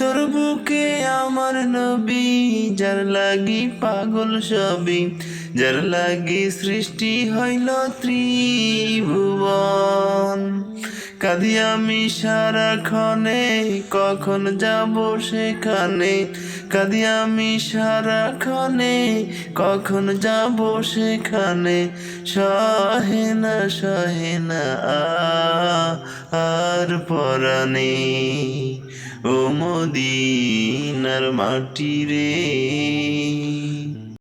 তোর বুকে আমার নবী, যার লাগি পাগল সবই। যার লাগি সৃষ্টি হইল ত্রিভুবন। কাঁদি আমি সারাক্ষণে, কখন যাব সেখানে? কাঁদি আমি সারাক্ষণে, কখন যাব সেখানে? সহে না সহে না আর পরাণে মদিনার মাটি রে।